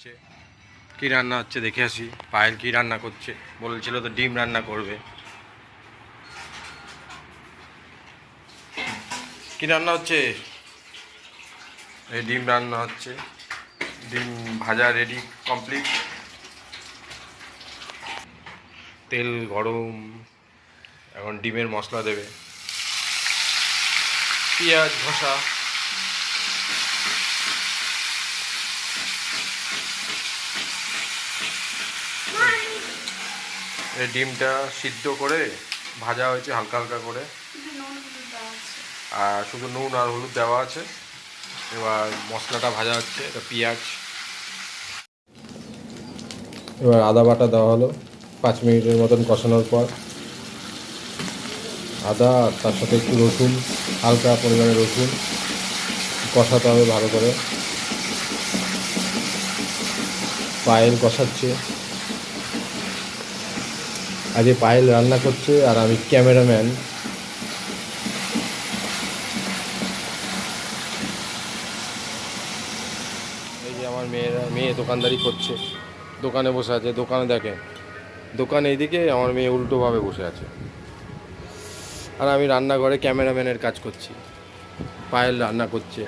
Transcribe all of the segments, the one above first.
হচ্ছে। কি রান্না হচ্ছে দেখে আসি। পায়েল কি রান্না করছে? বলেছিল তো ডিম রান্না করবে। কি রান্না হচ্ছে? এই ডিম রান্না হচ্ছে। ডিম ভাজা রেডি কমপ্লিট তেল গরম। এখন ডিমের মশলা দেবে। পেঁয়াজ ঘষা ডিমটা সিদ্ধ করে ভাজা হয়েছে হালকা হালকা করে। আর শুধু নুন আর হলুদ দেওয়া আছে। এবার মশলাটা ভাজা হচ্ছে এটা পেঁয়াজ। এবার আদা বাটা দেওয়া হলো পাঁচ মিনিটের মতন কষানোর পর। আদা তার সাথে একটু রসুন হালকা পরিমাণে রসুন কষাতে হবে ভালো করে। পায়েল কষাচ্ছে। আজকে পায়েল রান্না করছে আর আমি ক্যামেরাম্যান। এই যে আমার মেয়েরা, মেয়ে দোকানদারি করছে। দোকানে বসে আছে, দোকানে দেখেন। দোকান এইদিকে আমার মেয়ে উল্টোভাবে বসে আছে। আর আমি রান্নাঘরে ক্যামেরাম্যানের কাজ করছি। পায়েল রান্না করছে।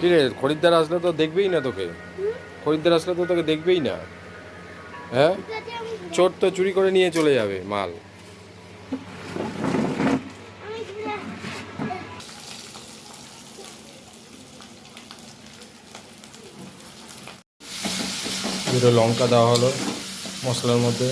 ঠিক আছে খরিদ্দার আসলে তো দেখবেই না তোকে। খরিদ্দার আসলে তো তোকে দেখবেই না। হ্যাঁ? চোর তো চুরি করে নিয়ে চলে যাবে, মাল। দুটো লঙ্কা দেওয়া হলো, মশলার মধ্যে।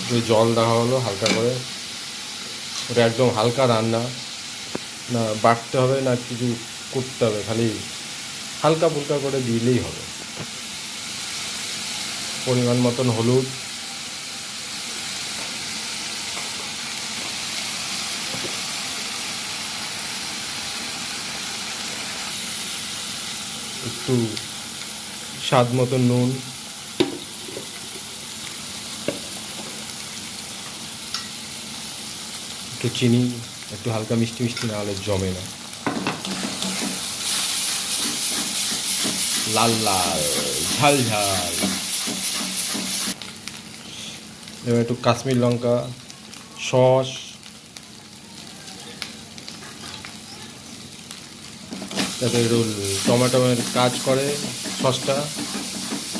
একটু জল দেওয়া হলো, হালকা করে। ওটা একদম হালকা রান্না। না, বাটতে হবে না কিছু করতে হবে, খালি হালকা ফুলকা করে দিলেই হবে। পরিমাণ মতন হলুদ একটু স্বাদ মতো নুন। একটু চিনি, একটু হালকা মিষ্টি মিষ্টি না হলে জমে না। লাল লাল, ঝাল ঝাল। এবার একটু কাশ্মীর লঙ্কা, সস। যাতে একটু টমেটোমের কাজ করে, সসটা,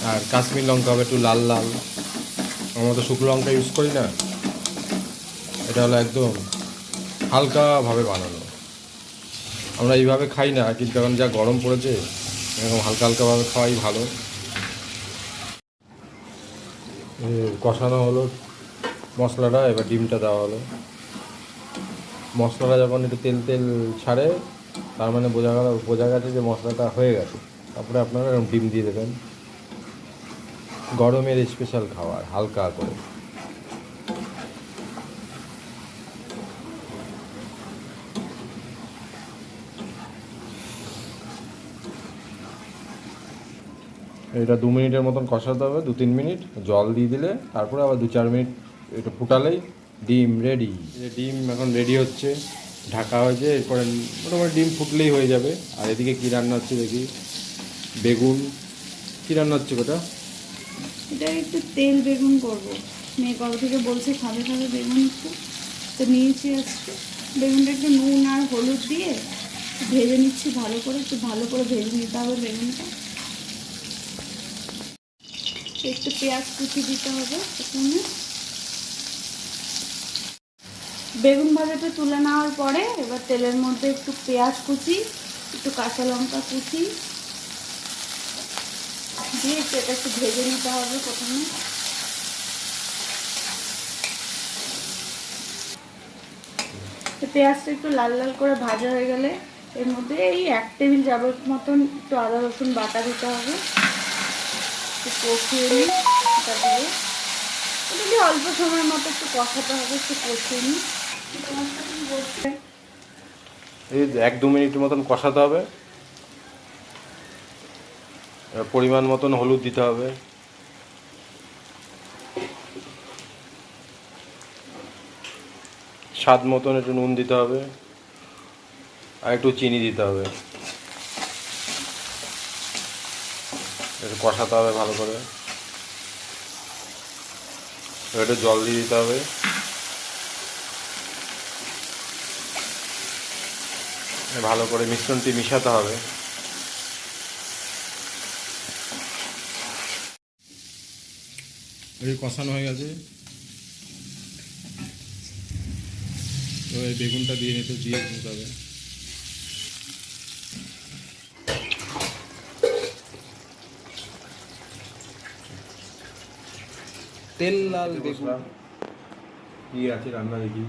আর কাশ্মীর লঙ্কা হবে একটু লাল লাল। আমরা তো শুকনো লঙ্কা ইউজ করি না। এটা হলো একদম হালকাভাবে বানানো। আমরা এইভাবে খাই না, কিন্তু এখন যা গরম পড়েছে, এরকম হালকা হালকাভাবে খাওয়াই ভালো। কষানো হলো মশলাটা, এবার ডিমটা দেওয়া হলো। মশলাটা যখন একটু তেল তেল ছাড়ে তার মানে বোঝা গেল, বোঝা গেছে যে মশলাটা হয়ে গেছে। তারপরে আপনারা এরকম ডিম দিয়ে দেবেন। গরমের স্পেশাল খাবার, হালকা করে। এটা দু মিনিটের মতন কষাতে হবে, দু তিন মিনিট। জল দিয়ে দিলে, তারপরে আবার দু চার মিনিট এটা ফুটালেই ডিম রেডি ডিম এখন রেডি হচ্ছে। ঢাকা হয়েছে, এরপরে মোটামুটি ডিম ফুটলেই হয়ে যাবে। আর এদিকে কী রান্না হচ্ছে দেখি? বেগুন। কী রান্না হচ্ছে ওটা এটা একটু তেল বেগুন করব। মেয়ে কবে থেকে বলছে খাবে খাবে বেগুন একটু। তো নিয়েছি আজকে। বেগুনটা একটু নুন আর হলুদ দিয়ে ভেজে নিচ্ছি ভালো করে, একটু ভালো করে ভেজে নিতে হবে বেগুনটা। একটু পেঁয়াজ কুচি দিতে হবে প্রথমে। বেগুন ভাজাটা তুলে নেওয়ার পরে এবার তেলের মধ্যে একটু পেঁয়াজ কুচি, একটু কাঁচা লঙ্কা কুচি। দিয়ে সেটা একটু ভেজে নিতে হবে প্রথমে। পেঁয়াজটা একটু লাল লাল করে ভাজা হয়ে গেলে এর মধ্যে এই এক টেবিল যাবার মতন একটু আদা, রসুন বাটা দিতে হবে। একটু কষিয়ে নিই দিয়ে অল্প সময়ের মতো একটু কষাতে হবে, একটু কষিয়ে নিই। এই এক দু মিনিটের মতন কষাতে হবে। পরিমাণ মতন হলুদ দিতে হবে। স্বাদ মতন একটু নুন দিতে হবে আর একটু চিনি দিতে হবে। একটু কষাতে হবে ভালো করে। একটু জল দিয়ে দিতে হবে। ভালো করে মিশ্রণটি মিশাতে হবে। এই কষানো হয়ে গেছে। তো এই বেগুনটা দিয়ে একটু দিয়ে দিতে হবে। তেল লাল বেগুন। কি আছে রান্না দেখি।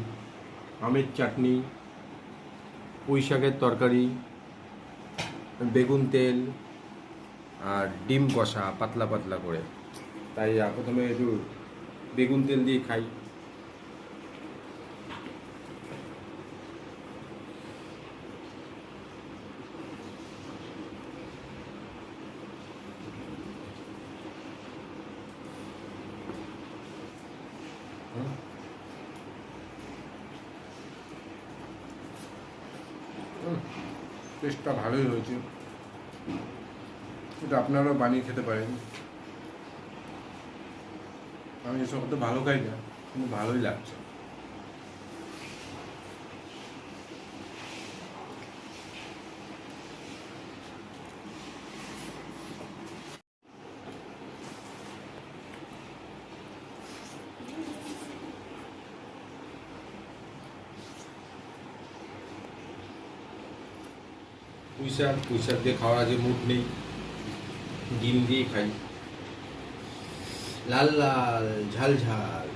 আমের চাটনি। পুঁই শাকের তরকারি, বেগুন তেল আর ডিম কষা পাতলা পাতলা করে। তাই প্রথমে একটু বেগুন তেল দিয়ে খাই। টেস্টটা ভালোই হয়েছে। এটা আপনারাও বানিয়ে খেতে পারেন। আমি এসব তো ভালো খাই না, কিন্তু ভালোই লাগছে। পুঁই শাক পুঁই শাক দিয়ে খাওয়ার আগে মুড নেই, ডিম দিয়ে খাই। লাল লাল, ঝাল ঝাল।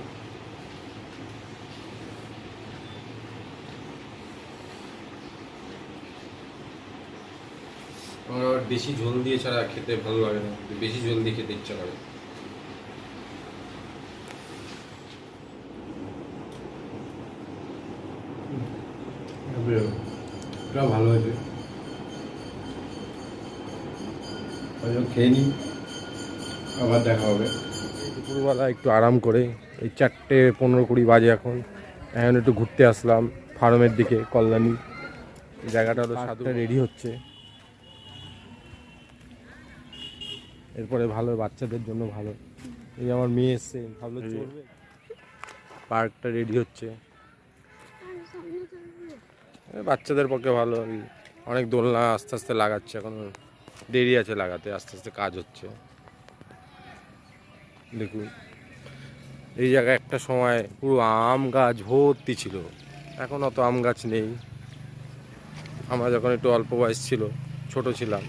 আমার আবার বেশি ঝোল দিয়ে ছাড়া খেতে ভালো লাগে না, বেশি ঝোল দিয়ে খেতে ইচ্ছা করে। ভালো হয়েছে। খেয়ে নিই আবার দেখা হবে। দুপুরবেলা একটু আরাম করে এই চারটে পনেরো কুড়ি বাজে এখন। এখন একটু ঘুরতে আসলাম ফার্মের দিকে কল্যাণী। জায়গাটা হলো সাধুটা রেডি হচ্ছে। এরপরে ভালো বাচ্চাদের জন্য ভালো। এই আমার মেয়ে এসছে ভাবলো চলবে। পার্কটা রেডি হচ্ছে। বাচ্চাদের পক্ষে ভালো অনেক দোলনা আস্তে আস্তে লাগাচ্ছে এখন। দেরি আছে লাগাতে, আস্তে আস্তে কাজ হচ্ছে। দেখুন, এই জায়গায় একটা সময় পুরো আম গাছ ভর্তি ছিল, এখন অত আম গাছ নেই। আমরা যখন একটু অল্প বয়স ছিল, ছোট ছিলাম।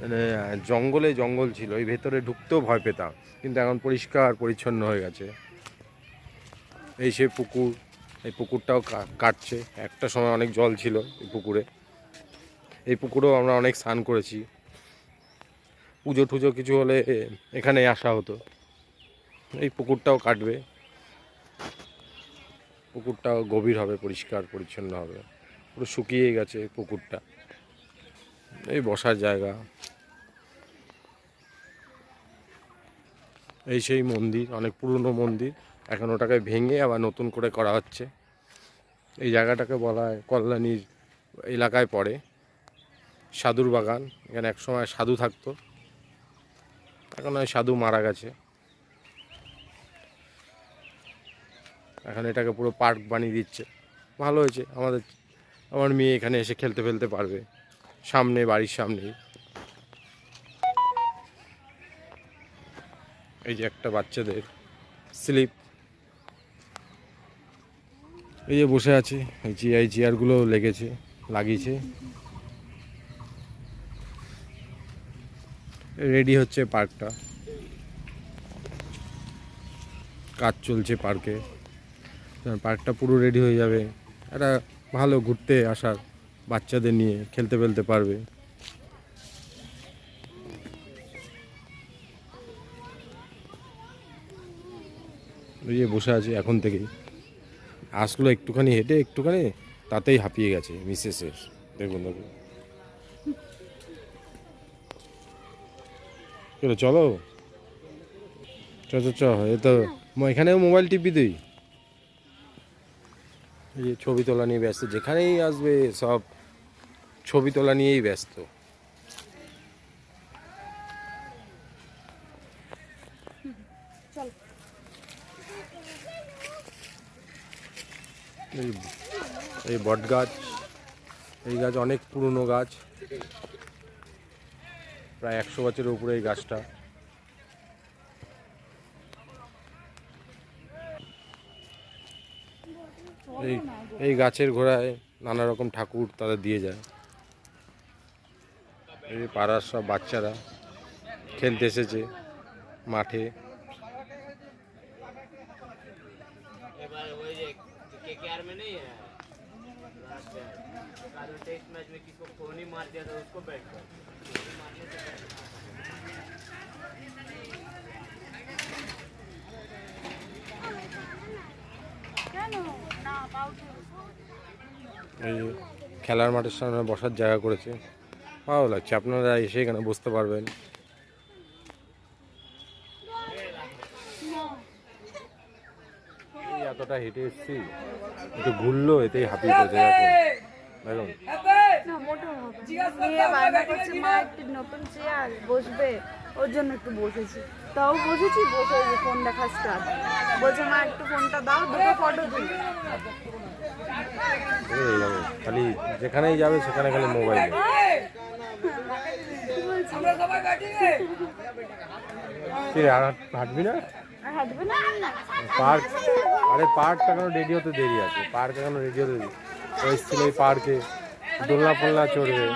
মানে জঙ্গলে জঙ্গল ছিল, এই ভেতরে ঢুকতেও ভয় পেতাম, কিন্তু এখন পরিষ্কার পরিচ্ছন্ন হয়ে গেছে। এই সে পুকুর, এই পুকুরটাও কাটছে। একটা সময় অনেক জল ছিল এই পুকুরে। এই পুকুরেও আমরা অনেক স্নান করেছি। পুজো টুজো কিছু হলে এখানে আসা হতো। এই পুকুরটাও কাটবে। পুকুরটাও গভীর হবে, পরিষ্কার, পরিচ্ছন্ন হবে। পুরো শুকিয়ে গেছে পুকুরটা। এই বসার জায়গা। এই সেই মন্দির, অনেক পুরনো মন্দির। এখন ওটাকে ভেঙে আবার নতুন করে করা হচ্ছে। এই জায়গাটাকে বলা হয় কল্যাণীর এলাকায় পড়ে। সাধুর বাগান, এখানে একসময় সাধু থাকতো। এখন ওই সাধু মারা গেছে। এখন এটাকে পুরো পার্ক বানিয়ে দিচ্ছে। ভালো হয়েছে, আমাদের, আমার মেয়ে এখানে এসে খেলতে ফেলতে পারবে। সামনে, বাড়ির সামনেই এই যে একটা বাচ্চাদের স্লিপ। এই যে বসে আছে, এই এই চেয়ারগুলো লেগেছে, লাগিয়েছে। রেডি হচ্ছে পার্কটা। কাজ চলছে পার্কে। পার্কটা পুরো রেডি হয়ে যাবে। একটা ভালো ঘুরতে আসার বাচ্চাদের নিয়ে খেলতে ফেলতে পারবে। ওই যে বসে আছে এখন থেকেই। আসলো একটুখানি হেঁটে একটুখানি তাতেই হাঁপিয়ে গেছে মিসেসের। দেখুন দেখুন। চলো চলো। চ চ এ তো এখানেও মোবাইল টিপি দিই। এই যে ছবি তোলা নিয়ে ব্যস্ত, যেখানেই আসবে সব ছবি তোলা নিয়েই ব্যস্ত। এই বট গাছ এই গাছ অনেক পুরনো গাছ। প্রায় একশো বছরের উপরে এই গাছটা এই এই গাছের ঘোড়ায় নানা রকম ঠাকুর তারা দিয়ে যায় এই পাড়ার সব বাচ্চারা খেলতে এসেছে মাঠে এবার ওই যে के केआर में नहीं है लास्ट टेस्ट मैच में किसको कोहनी मार दिया था उसको बैट कर এই খেলার মাঠের সামনে বসার জায়গা করেছে ভালো লাগছে আপনারা এসে এখানে বসতে পারবেন এতটা হেঁটে এসছি একটু ঘুরলো এতেই হাঁপিয়ে পড়ছে দেখুন মেয়ে বায়না করছে মা একটু নতুন চেয়ার বসবে। ওর জন্য একটু বসেছি। তাও বসেছি বসে ওই ফোন দেখা স্টার্ট বলছে মা একটু ফোনটা দাও দুটো ফটো যাবে খালি যেখানেই যাবে সেখানে খালি মোবাইল হাঁটবি না? পার্ক আরে পার্কটা এখনও রেডি হতে দেরি আছে? পার্ক এখনও রেডি হতে দেরি? ও এই পার্কে। দোলনা ফোলনা চড়বে।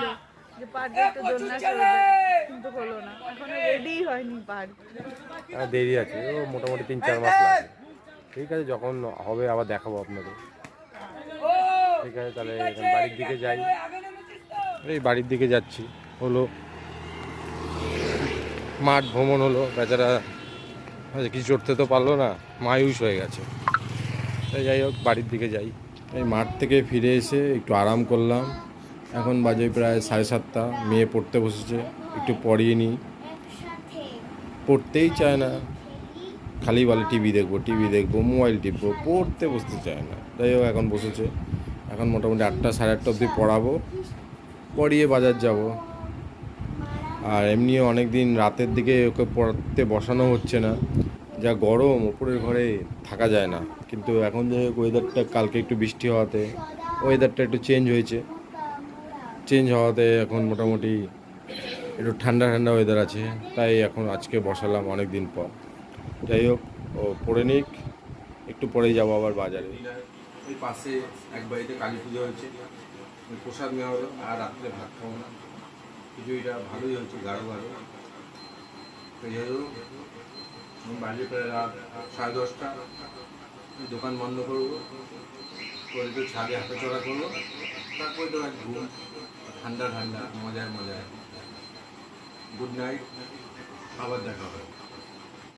দেরি আছে ও মোটামুটি তিন চার মাস লাগবে ঠিক আছে যখন হবে আবার দেখাবো আপনাদের। ঠিক আছে তাহলে এখন বাড়ির দিকে যাই। এই বাড়ির দিকে যাচ্ছি। হলো মাঠ ভ্রমণ হলো। বেচারা আচ্ছা, কিছু চড়তে তো পারল না মায়ুস হয়ে গেছে। তাই যাই হোক বাড়ির দিকে যাই। এই মাঠ থেকে ফিরে এসে একটু আরাম করলাম। এখন বাজে প্রায় সাড়ে সাতটা। মেয়ে পড়তে বসেছে, একটু পড়িয়ে নিই। পড়তেই চায় না। খালি বলে টিভি দেখব টিভি দেখব, মোবাইল টিপবো, পড়তে বসতে চায় না। যাই হোক, এখন বসেছে। এখন মোটামুটি আটটা, সাড়ে আটটা অবধি পড়াবো, পড়িয়ে বাজার যাব। আর এমনিও অনেক দিন রাতের দিকে ওকে পড়তে বসানো হচ্ছে না। যা গরম, ওপরের ঘরে থাকা যায় না। কিন্তু এখন যে ওয়েদারটা কালকে একটু বৃষ্টি হওয়াতে ওয়েদারটা একটু চেঞ্জ হয়েছে। চেঞ্জ হওয়াতে এখন মোটামুটি একটু ঠান্ডা ঠান্ডা ওয়েদার আছে, তাই এখন আজকে বসালাম অনেক দিন পর। যাই হোক, ও পড়ে নিক, একটু পরেই যাব আবার বাজারে। ওই পাশে এক বাড়িতে কালী পুজো হয়েছে প্রসাদ নেওয়া হলো, আর রাত্রে ভাত খাব না। খিচুড়িটা ভালোই হয়েছে, গাঢ় গাঢ়। তো যাই হোক বাজে প্রায় রাত সাড়ে দশটা। দোকান বন্ধ করব, করে একটু ছাদে হাঁটা চড়া করব, তারপরে তো ঘুম ঠান্ডা ঠান্ডা মজায় মজায় গুড নাইট আবার দেখা হবে।